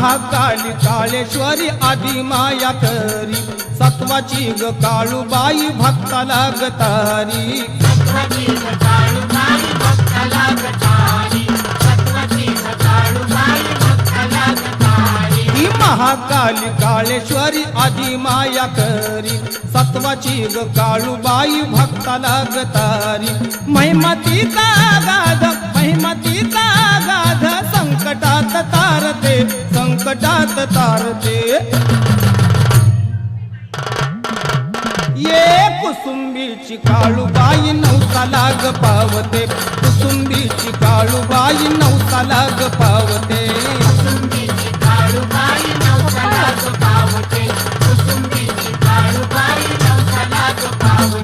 महाकाली काळेश्वरी आदी माया करी. सत्वाची ग काळूबाई भक्ताला गतारी ही महाकाली काळेश्वरी आदी माया करी. सत्वाची ग काळूबाई भक्ताला गतारी महिमतीचा गाध संकटात तारते. ये कुसुंबीची काळूबाई नवसाला ग पावते. कुसुंबीची काळूबाई नवसाला ग पावते.